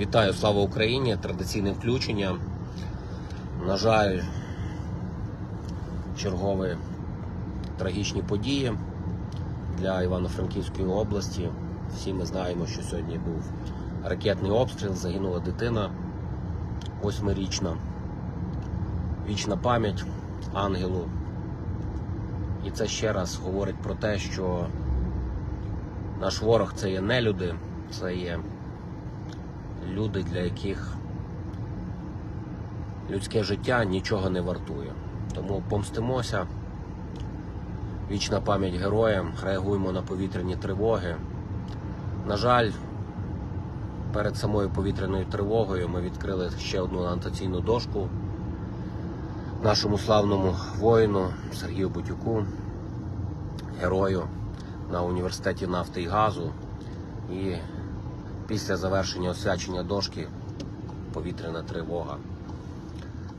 Вітаю, слава Україні! Традиційне включення. На жаль, чергові трагічні події для Івано-Франківської області. Всі ми знаємо, що сьогодні був ракетний обстріл, загинула дитина восьмирічна. Вічна пам'ять ангелу. І це ще раз говорить про те, що наш ворог це є не люди, це є люди, для яких людське життя нічого не вартує. Тому помстимося. Вічна пам'ять героям, реагуємо на повітряні тривоги. На жаль, перед самою повітряною тривогою ми відкрили ще одну анотаційну дошку нашому славному воїну Сергію Бутюку, герою на університеті нафти і газу. І після завершення освячення дошки повітряна тривога.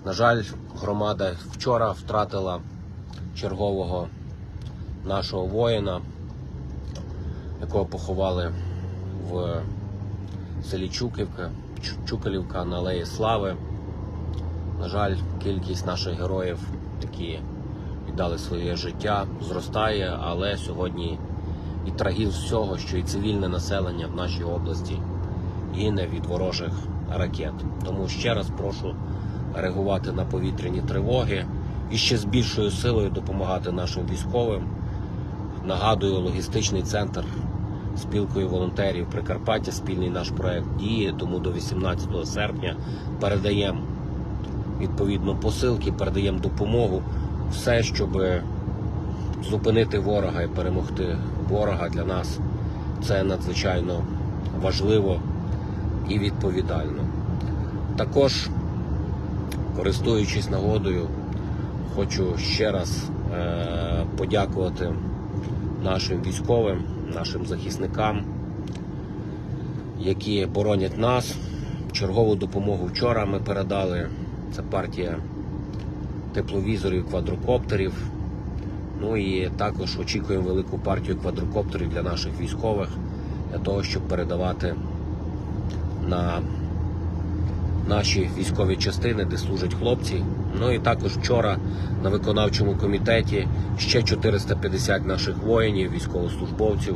На жаль, громада вчора втратила чергового нашого воїна, якого поховали в селі Чуківка, Чукалівка на Алеї Слави. На жаль, кількість наших героїв, які віддали своє життя, зростає, але сьогодні і трагіз всього, що і цивільне населення в нашій області гине від ворожих ракет. Тому ще раз прошу реагувати на повітряні тривоги і ще з більшою силою допомагати нашим військовим. Нагадую, логістичний центр спілкою волонтерів Прикарпаття, спільний наш проект діє, тому до 18 серпня передаємо відповідно посилки, передаємо допомогу, все, щоб зупинити ворога і перемогти ворога для нас це надзвичайно важливо і відповідально. Також, користуючись нагодою, хочу ще раз е- подякувати нашим військовим, нашим захисникам, які боронять нас. Чергову допомогу вчора ми передали. Це партія тепловізорів, квадрокоптерів. Ну і також очікуємо велику партію квадрокоптерів для наших військових, для того, щоб передавати на наші військові частини, де служать хлопці. Ну і також вчора на виконавчому комітеті ще 450 наших воїнів, військовослужбовців.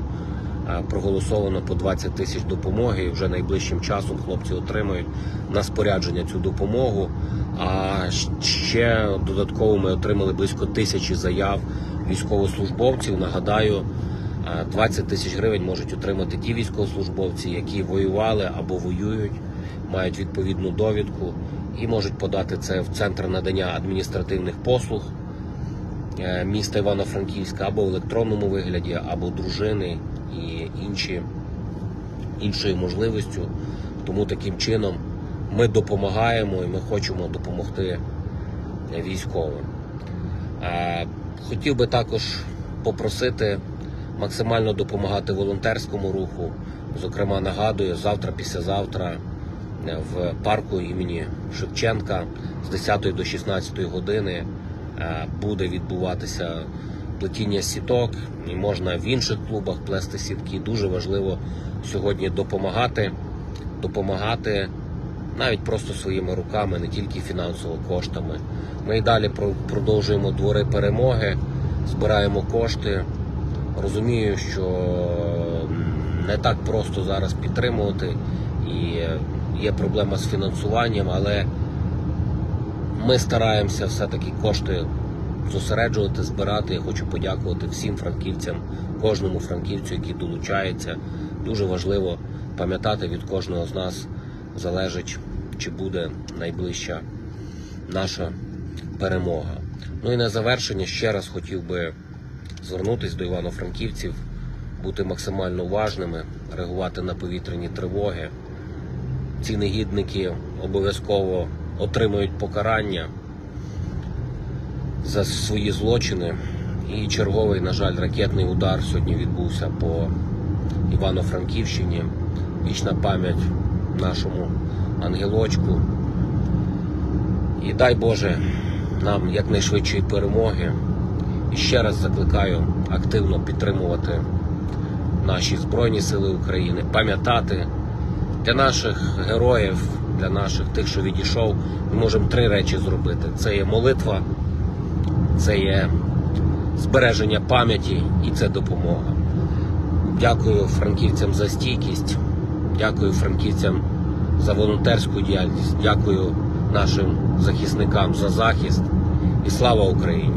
е, Проголосовано по 20 тисяч допомоги. І вже найближчим часом хлопці отримають на спорядження цю допомогу. А ще додатково ми отримали близько тисячі заяв військовослужбовців. Нагадаю, е, 20 тисяч гривень можуть отримати ті військовослужбовці, які воювали або воюють, мають відповідну довідку і можуть подати це в центр надання адміністративних послуг е, міста Івано-Франківська або в електронному вигляді, або дружини і інші, іншою можливістю. Тому таким чином ми допомагаємо і ми хочемо допомогти військовим. Е, Хотів би також попросити максимально допомагати волонтерському руху. Зокрема, нагадую, завтра, післязавтра е, в парку імені Шевченка з 10 до 16 години е, буде відбуватися плетіння сіток, і можна в інших клубах плести сітки. Дуже важливо сьогодні допомагати, допомагати навіть просто своїми руками, не тільки фінансово коштами. Ми і далі про- продовжуємо двори перемоги, збираємо кошти. Розумію, що не так просто зараз підтримувати, і є проблема з фінансуванням, але ми стараємося все-таки кошти зосереджувати, збирати. Я хочу подякувати всім франківцям, кожному франківцю, який долучається. Дуже важливо пам'ятати від кожного з нас залежить, чи буде найближча наша перемога. Ну і на завершення ще раз хотів би звернутися до івано-франківців, бути максимально уважними, реагувати на повітряні тривоги. Ці негідники обов'язково отримують покарання за свої злочини. І черговий, на жаль, ракетний удар сьогодні відбувся по Івано-Франківщині. Вічна пам'ять нашому ангелочку. І дай Боже нам якнайшвидшої перемоги. І ще раз закликаю активно підтримувати наші Збройні Сили України, пам'ятати для наших героїв, для наших тих, що відійшов, ми можемо три речі зробити: це є молитва, це є збереження пам'яті і це допомога. Дякую франківцям за стійкість. Дякую франківцям за волонтерську діяльність. Дякую нашим захисникам за захист і слава Україні.